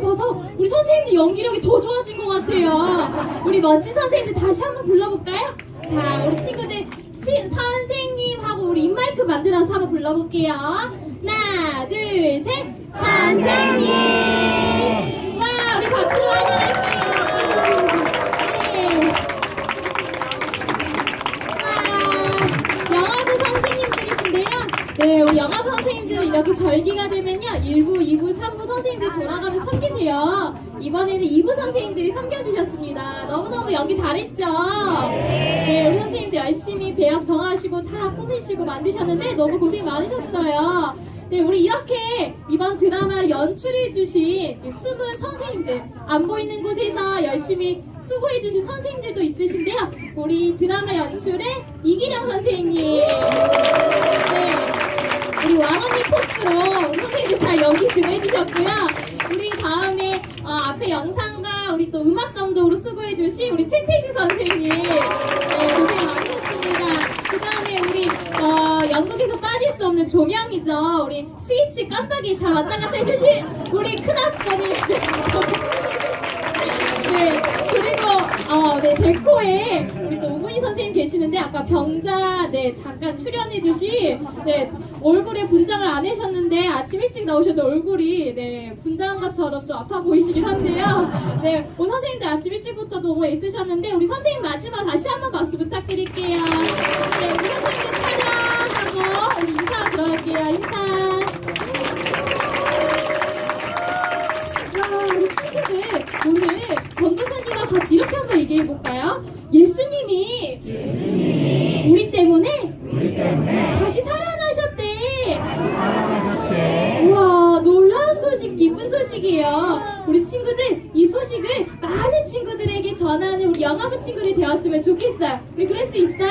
봐서 우리 선생님들 연기력이 더 좋아진 것 같아요. 우리 멋진 선생님들 다시 한번 불러볼까요? 자 우리 친구들 시, 선생님하고 우리 입마이크 만들어서 한번 불러볼게요. 하나 둘 셋. 선생님. 와 우리 박수로 환영할게요. 네, 우리 영화부 선생님들 이렇게 절기가 되면요. 1부, 2부, 3부 선생님들 돌아가면 섬기세요. 이번에는 2부 선생님들이 섬겨주셨습니다. 너무너무 연기 잘했죠? 네, 우리 선생님들 열심히 배역 정하시고 다 꾸미시고 만드셨는데 너무 고생 많으셨어요. 네, 우리 이렇게 이번 드라마를 연출해주신 숨은 선생님들, 안 보이는 곳에서 열심히 수고해주신 선생님들도 있으신데요. 우리 드라마 연출의 이기령 선생님. 네. 우리 왕언니 포스로 선생님들 잘 연기 지도해주셨고요. 우리 다음에 어, 앞에 영상과 우리 또 음악 감독으로 수고해주신 우리 최태식 선생님. 네, 고생 많으셨습니다. 그 다음에 우리 어, 연극에서 빠질 수 없는 조명이죠. 우리 스위치 깜빡이 잘 왔다 갔다 해주신 우리 큰아버님. 네, 그리고 어, 네 데코에 우리 또 우문희 선생님 계시는데 아까 병자 네 잠깐 출연해주신 네 얼굴에 분장을 안 하셨는데 아침 일찍 나오셔도 얼굴이 네 분장한 것처럼 좀 아파 보이시긴 한데요. 네 오늘 선생님들 아침 일찍부터 너무 애쓰셨는데 우리 선생님 마지막 다시 한번 박수 부탁드릴게요. 네 우리 선생님들 촬영하고 우리 인사 들어갈게요. 인사. 와, 우리 친구들 오늘 전도사님과 같이 이렇게 한번 얘기해 볼까요? 예수님이, 우리 때문에, 다시 살아나셨대. 우와 놀라운 소식, 기쁜 소식이에요. 우리 친구들 이 소식을 많은 친구들에게 전하는 우리 영화부 친구들이 되었으면 좋겠어요. 우리 그럴 수 있어요?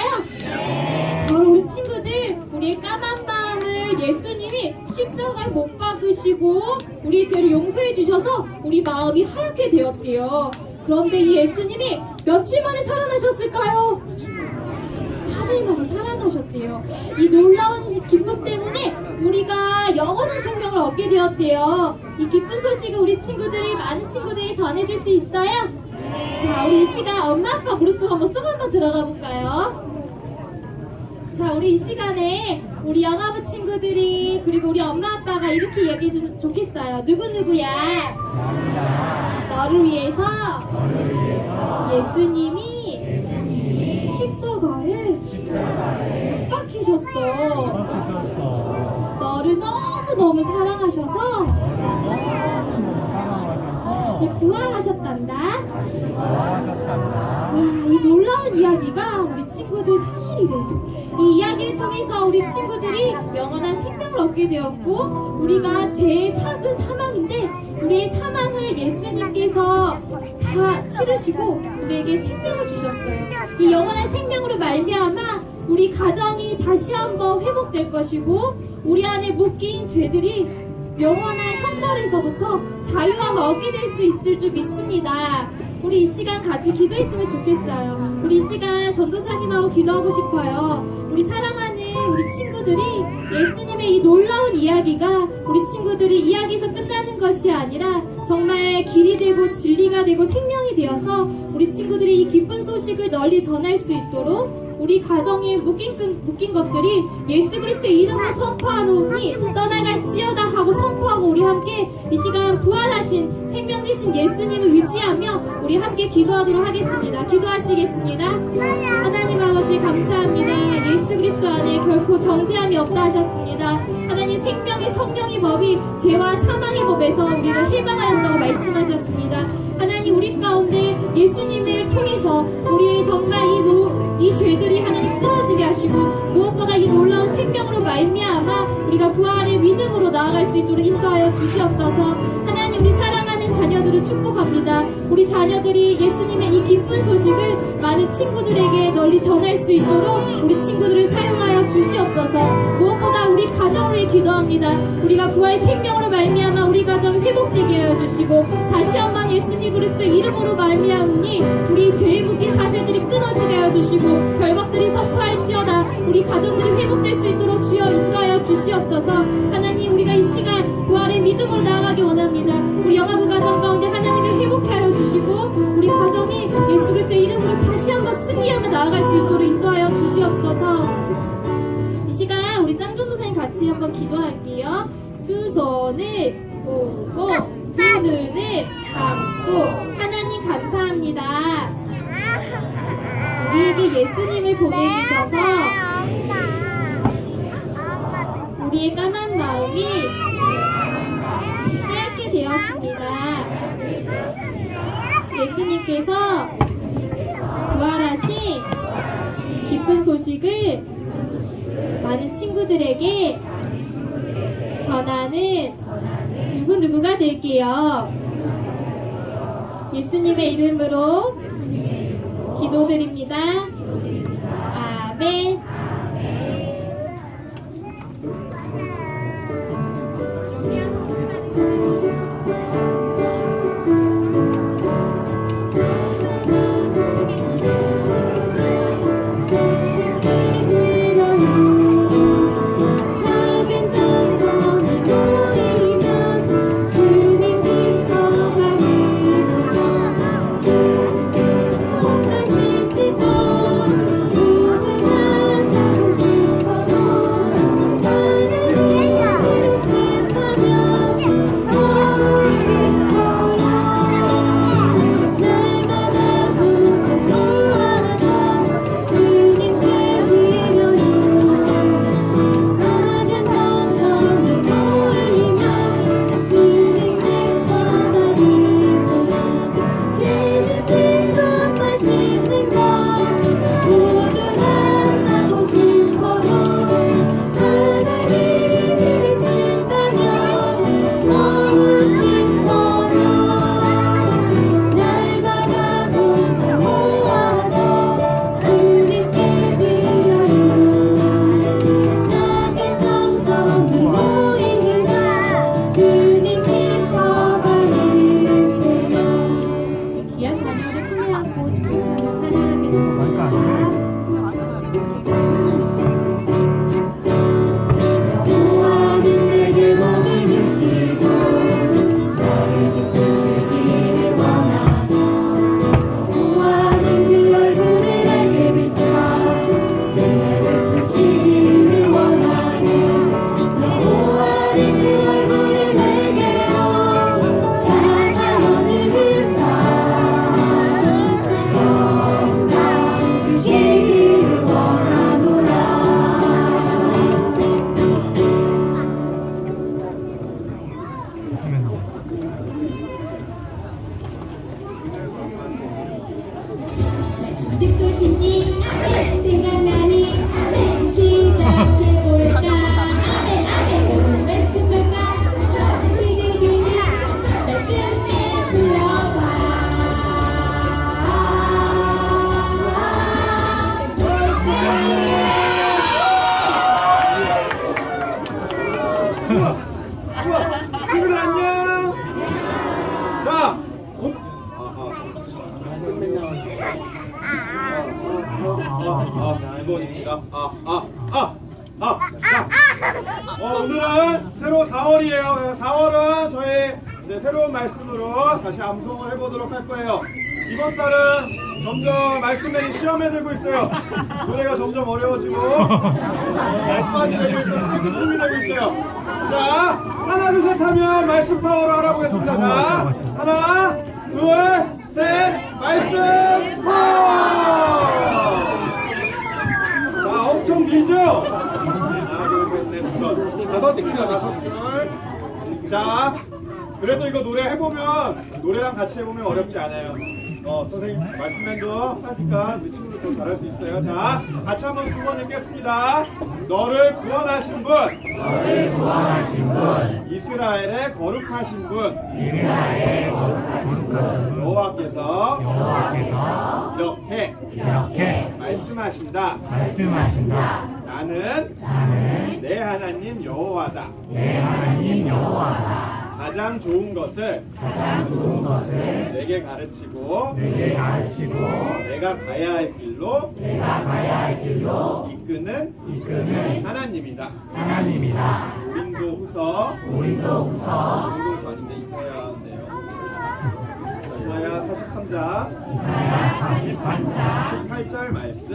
바로 우리 친구들 우리의 까만 마음을 예수님이 십자가에 못 박으시고 우리 죄를 용서해 주셔서 우리 마음이 하얗게 되었대요. 그런데 이 예수님이 며칠 만에 살아나셨을까요? 3일 만에 살아나셨대요. 이 놀라운 기쁨 때문에 우리가 영원한 생명을 얻게 되었대요. 이 기쁜 소식을 우리 친구들이 많은 친구들이 전해줄 수 있어요? 자, 우리 이 시간 엄마 아빠 무릎으로 한번 쏙 한번 들어가 볼까요? 자, 우리 이 시간에 우리 영화부 친구들이 그리고 우리 엄마 아빠가 이렇게 얘기해 주면 좋겠어요. 누구 누구야? 너를 위해서 예수님이 십자가에 못 박히셨어. 너를 너무 너무 사랑하셔서 다시 부활하셨단다. 와, 이 놀라운 이야기가 우리 친구들 사실이래. 이 이야기를 통해서 우리 친구들이 영원한 생명을 얻게 되었고, 우리가 제 사그 사망인데, 우리의 사망을 예수님께서 다 치르시고, 우리에게 생명을 주셨어요. 이 영원한 생명으로 말미암아 우리 가정이 다시 한번 회복될 것이고, 우리 안에 묶인 죄들이 영원한 형벌에서부터 자유함을 얻게 될 수 있을 줄 믿습니다. 우리 이 시간 같이 기도했으면 좋겠어요. 우리 이 시간 전도사님하고 기도하고 싶어요. 우리 사랑하는 우리 친구들이 예수님의 이 놀라운 이야기가 우리 친구들이 이야기에서 끝나는 것이 아니라 정말 길이 되고 진리가 되고 생명이 되어서 우리 친구들이 이 기쁜 소식을 널리 전할 수 있도록 우리 가정에 묶인, 끈- 묶인 것들이 예수 그리스도의 이름으로 선포하노니 떠나갈지어다 하고 선포하고 우리 함께 이 시간 부활하신 생명 되신 예수님을 의지하며 우리 함께 기도하도록 하겠습니다. 기도하시겠습니다. 하나님 아버지 감사합니다. 예수 그리스도 안에 결코 정죄함이 없다 하셨습니다. 하나님 생명의 성령의 법이 죄와 사망의 법에서 우리를 해방하였다고 말씀하셨습니다. 하나님 우리 가운데 예수님을 통해서 우리 정말 이, 노, 이 죄들이 하나님 끊어지게 하시고 무엇보다 이 놀라운 생명으로 말미암아 우리가 부활의 믿음으로 나아갈 수 있도록 인도하여 주시옵소서. 하나님 우리 사랑하는 자녀들을 축복합니다. 우리 자녀들이 예수님의 이 기쁜 소식을 많은 친구들에게 널리 전할 수 있도록 우리 친구들을 사용하여 주시옵소서 무엇보다 우리 가정을 위해 기도합니다. 우리가 부활 생명으로 말미암아 우리 가정 회복되게 하여 주시고 다시 한번 예수님 그리스도 이름으로 말미암으니 우리 죄 묶인 사슬들이 끊어지게 하여 주시고 결박들이 선포할지어다 우리 가정들이 회복될 수 있도록 주여 인도하여 주시옵소서. 하나님 우리가 이 시간 부활의 믿음으로 나아가기 원합니다. 우리 영화부 가정 가운데 하나님의 회복케 하여 주시고 우리 가정이 예수 그리스도 이름으로 다시 한번 승리하며 나아갈 수 있도록 인도하여 주시옵소서. 이 시간 우리 짱존 도사님 같이 한번 기도할게요. 두 손을 모고 두 눈을 감고 하나님 감사합니다. 우리에게 예수님을 보내주셔서 우리의 까만 마음이 하얗게 되었습니다. 예수님께서 부활하신 기쁜 소식을 많은 친구들에게 전하는 누구누구가 될게요. 예수님의 이름으로 기도드립니다. 아멘. 점점 말씀들이 시험에 들고 있어요. 노래가 점점 어려워지고 말씀하지 되고 있고 친구품이 되고 있어요. 자, 하나 둘 셋 하면 말씀 파워로 알아보겠습니다. 자, 하나, 둘, 셋, 말씀 파워! 자, 엄청 길죠? 하나, 둘, 셋, 넷, 다섯, 다섯 줄, 다섯 줄. 자, 그래도 이거 노래 해보면 노래랑 같이 해보면 어렵지 않아요. 어, 선생님 말씀만도 하니까 우리 친구들 더 잘할 수 있어요. 자, 같이 한번 두번 읽겠습니다. 너를 구원하신 분. 너를 구원하신 분. 이스라엘의 거룩하신 분. 이스라엘의 거룩하신 분. 여호와께서 여호와께서 이렇게 이렇게 말씀하신다. 말씀하신다. 나는 나는 내 하나님 여호와다. 내 하나님 여호와다. 가장 좋은 것을 가장 좋은 것을 내게 가르치고 내게 가르치고 내가 가야 할 길로 내가 가야 할 길로 이끄는 이끄는 하나님이다. 하나님이다. 고린도 후서 우리도 우선 고린도 아닌데 이사야인데요. 이사야 43장 이사야 43장 18절 말씀.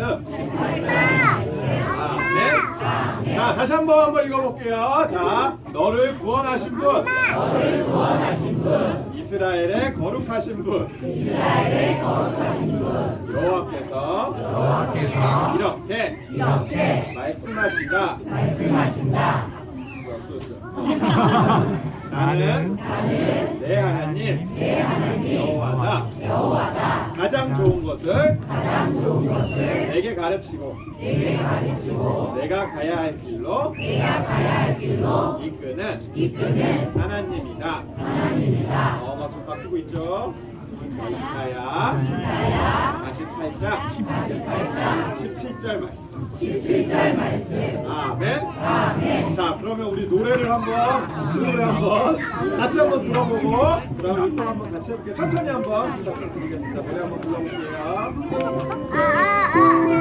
아멘. 자, 다시 한번 한번 읽어볼게요. 자, 너를 구원하신 분. 너를 구원하신 분 이스라엘의 거룩하신 분. 이스라엘의 거룩하신 분 여호와께서 여호와께서 이렇게 이렇게 말씀하신다. 말씀하신다. 나는 내 하나님 여호와다. 여호와가 가장 좋은 것을 가장 좋은 것을 내게 가르치고 내게 가르치고 내가 가야 할 길로 내가 가야 할 길로 이끄는 이끄는 하나님이다. 하나님이다. 어, 막좀 바꾸고 있죠. 이사야 48장 48장 17절 말씀. 17절 말씀. 아멘. 아멘. 자, 그러면 우리 노래를 한번 노래 한번 같이 한번 들어보고 그다음에 일단 한번 같이 해볼게요. 천천히 한번 부탁드리겠습니다. 노래 한번 불러볼게요. 너를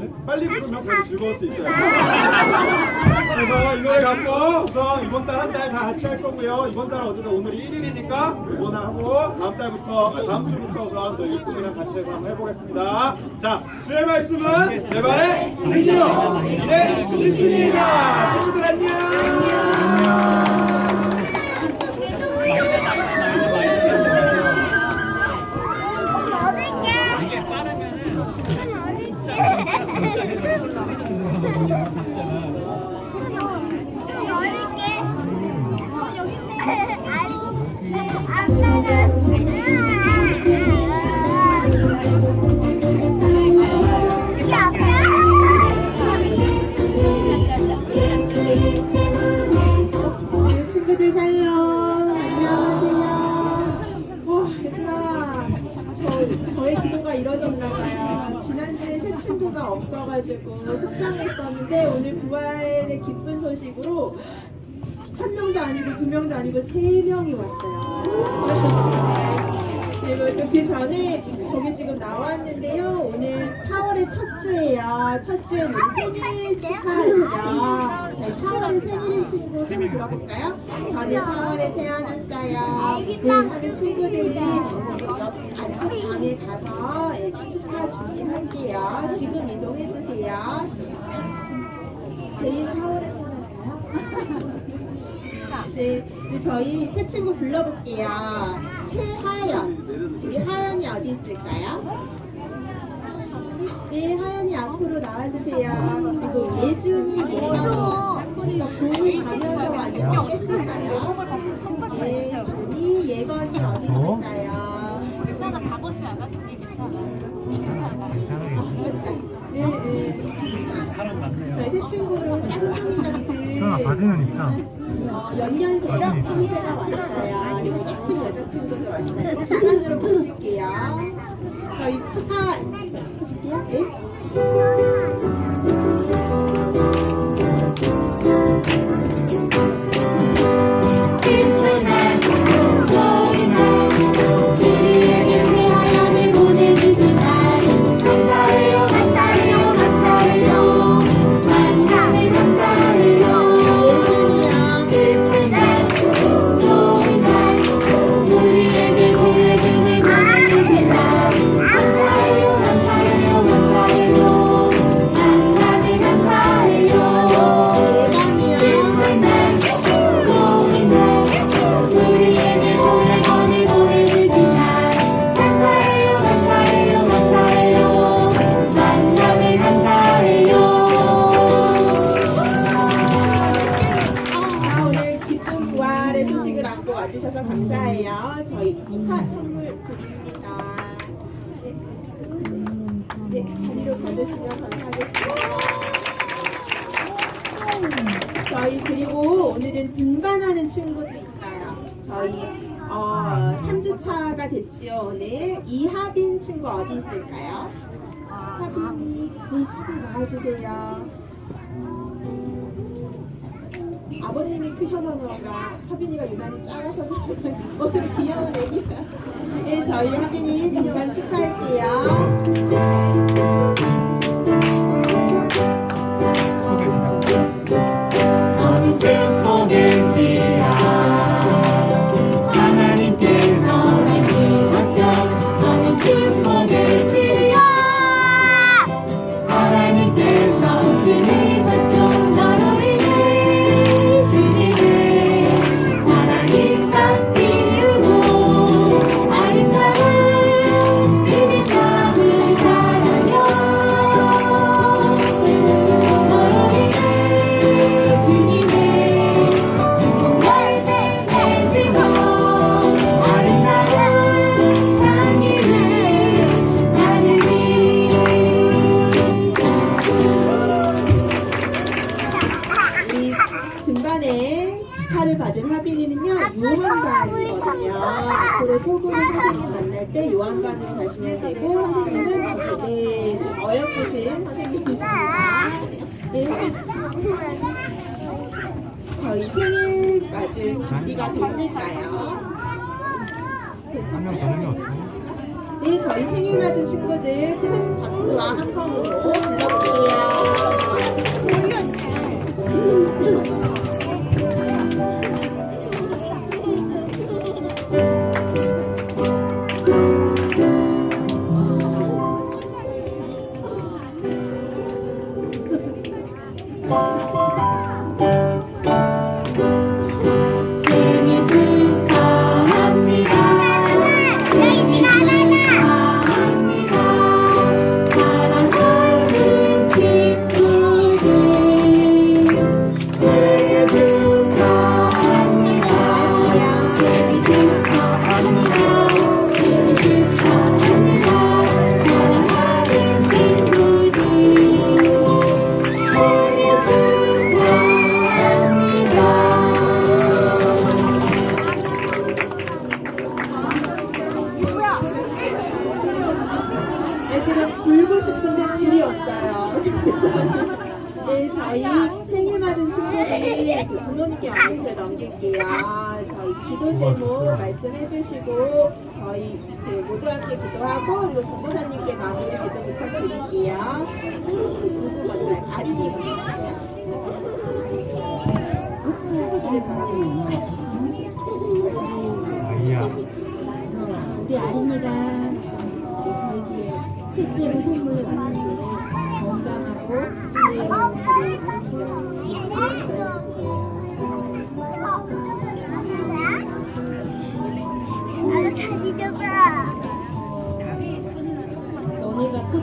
좀 빨리 부르면 그래도 즐거울 수 있어요. 그래서 이 노래 갖고 우선 이번 달 한 달 다 같이 할 거고요. 이번 달은 어쨌든 오늘이 1일이니까 이번 하고 다음 달부터 아, 다음 주부터 우선 또 일꾼이랑 같이 해서 한번 해보겠습니다. 자, 주의 말씀은 내 발의 생기요 이래 일신이다. 친구들 안녕. 정리할게요. 지금 이동해 주세요. 제일 서울에 태어났어요. 네, 저희 새 친구 불러볼게요. 최하연. 우리 하연이 어디 있을까요? 네, 하연이 앞으로 나와주세요. 그리고 예준이, 예건이. 본이 자면서 왔는데 깼을까요? 네, 예준이, 예건이 어디 있을까요? 괜찮아, 다 벗지 않았으니 괜찮아. 저희 새 친구로 쌍둥이 현아 같은 바지는 입자. 어, 연년생이랑 형제가 왔어요. 그리고 예쁜 여자친구도 왔어요. 중간으로 보실게요. 저희 축하하실게요. 네. 아버님이 크셔서 그런가 하빈이가 유난히 작아서 목소리 귀여운 애기야 네, 예, 저희 하빈이 동반 축하할게요. 네, 저희 생일 맞은 친구들 큰 박수와 함성으로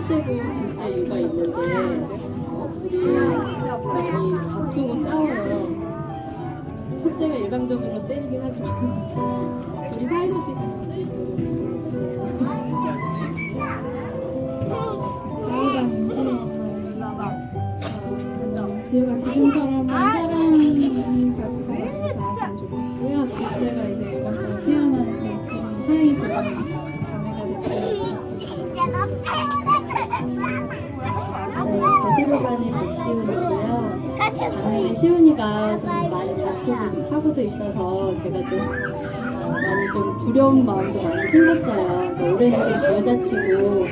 첫째고 둘째 유가 있는데 베드로반의 박시훈이고요. 작년에 시훈이가 좀 많이 다치고 좀 사고도 있어서 제가 좀 많이 좀 두려운 마음도 많이 생겼어요. 그래서 올해는 좀덜 다치고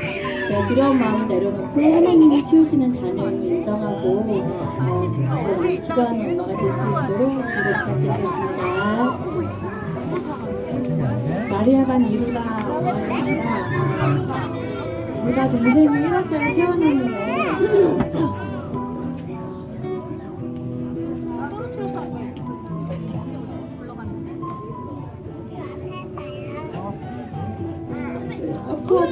제가 두려운 마음을 내려놓고 하나님이 키우시는 자녀임을 인정하고 어, 기도하는 엄마가 될 수 있도록 기도 부탁드리겠습니다. 마리아 반 이루다 엄마입니다. 우리가 동생이 1학년에 태어났는데 아빠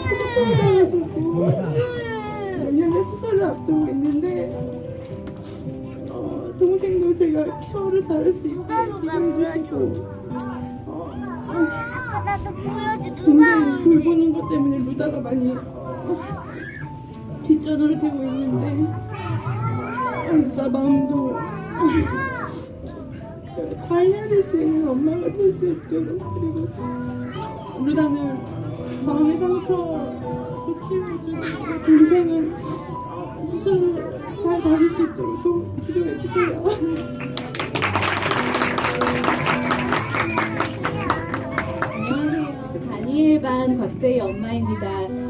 내년에 수술을 앞두고 있는데 어, 동생도 제가 케어를 잘할 수 있게 기도해주시고. 어, 나도 보여줘. 동생 돌보는 것 때문에 루다가 많이 어, 뒷전으로 되고 있는데 어, 루다 마음도 잘 해야 될 수 있는 엄마가 될 수 있도록 그리고 루다는 마음의 상처도 치유해주시고 동생은 어, 수술을 잘 받을 수 있도록 또 기도해주세요 안녕하세요. 다니엘 반 곽재희 엄마입니다.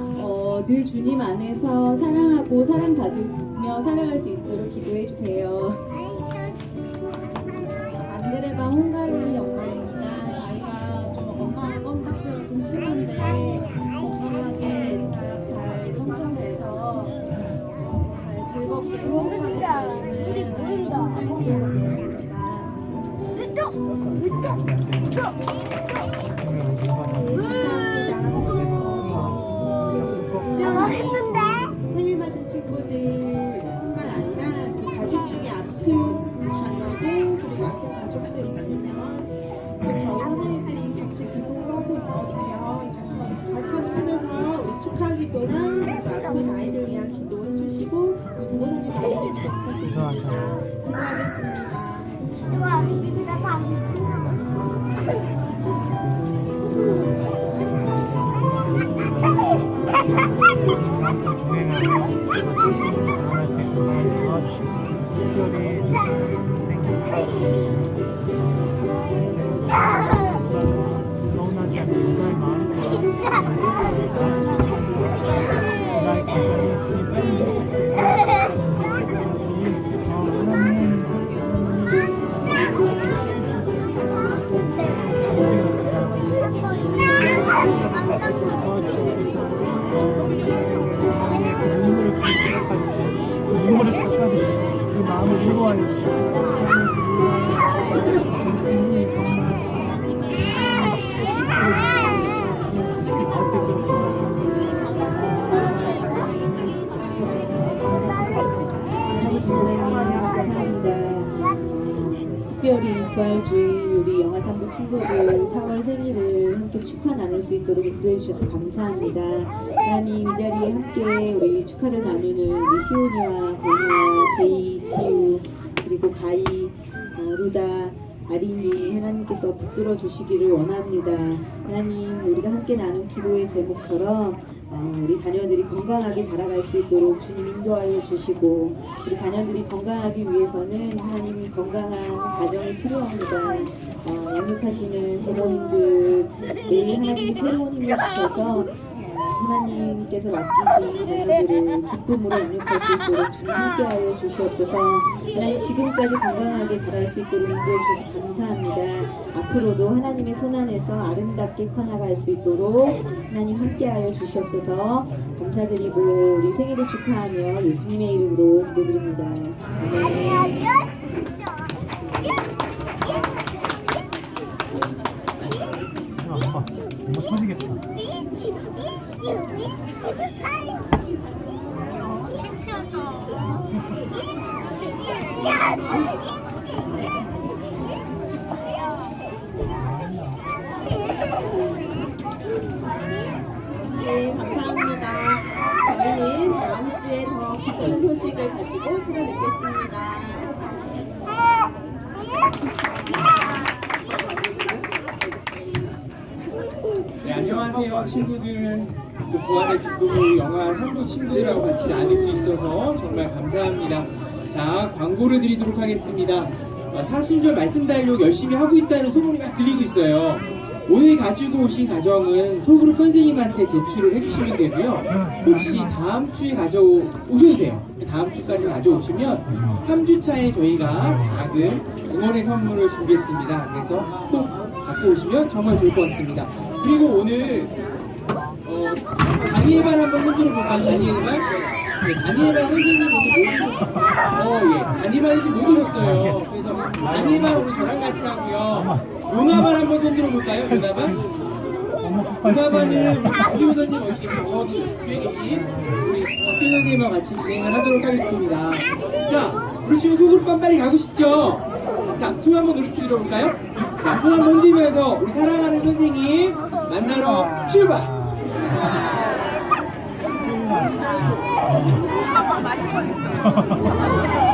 어, 늘 주님 안에서 사랑하고 사랑받으며 살아갈 수 있도록 기도해 주세요. 안드레바 홍가리 엄마입니다. 아이가 좀 엄마 껌딱지가 좀 심한데 건강하게 잘, 잘 성장돼서 잘 즐겁게 호흡할 수 있는 보인다. 부탁드리겠습니다. 인도해 주셔서 감사합니다. 하나님 이 자리에 함께 우리 축하를 나누는 우리 시온이와 건우와 제이, 지우 그리고 가희, 어, 루다, 아린이 하나님께서 붙들어 주시기를 원합니다. 하나님 우리가 함께 나눈 기도의 제목처럼 어, 우리 자녀들이 건강하게 자라갈 수 있도록 주님 인도하여 주시고 우리 자녀들이 건강하기 위해서는 하나님 건강한 가정이 필요합니다. 어, 양육하시는 부모님들 매일 하나님이 새로운 힘을 주셔서 하나님께서 맡기신 자녀들을 기쁨으로 양육할 수 있도록 주님 함께하여 주시옵소서. 하나님 지금까지 건강하게 자랄 수 있도록 인도해 주셔서 감사합니다. 앞으로도 하나님의 손 안에서 아름답게 커나갈 수 있도록 하나님 함께하여 주시옵소서. 감사드리고 우리 생일을 축하하며 예수님의 이름으로 기도드립니다. 아멘. 네, 감사합니다. 저희는 다음 주에 더 기쁜 소식을 가지고 찾아뵙겠습니다. 네, 안녕하세요 친구들 또 부활의 기쁨을 영화 한국 친구들하고 같이 나눌 수 있어서 정말 감사합니다 자 광고를 드리도록 하겠습니다. 어, 사순절 말씀 달력 열심히 하고 있다는 소문이 막 들리고 있어요. 오늘 가지고 오신 가정은 소그룹 선생님한테 제출을 해주시면 되고요. 혹시 다음 주에 가져오셔도 돼요. 다음 주까지 가져오시면 3주차에 저희가 작은 응원의 선물을 준비했습니다. 그래서 꼭 갖고 오시면 정말 좋을 것 같습니다. 그리고 오늘 어, 다니엘반 한번 흔들어 볼까요? 다니엘 반? 네, 다니엘반 선생님. 어, 예. 다니엘반 선생님 못 오셨어요. 그래서 다니엘반 오늘 저랑 같이 하고요. 요나반 한번 흔들어 볼까요? 요나반? 엄마 폭발 요나반은 우리 박기호 선생님 어디? 저기 뒤에 계신 우리 박기호 선생님과 같이 진행을 하도록 하겠습니다. 자, 우리 지금 소그룹반 빨리 가고 싶죠? 자, 손 한번 이렇게 들어볼까요? 자, 손 한번 흔들면서 우리 사랑하는 선생님 만나러 출발! 출발. 많이 보 겠어.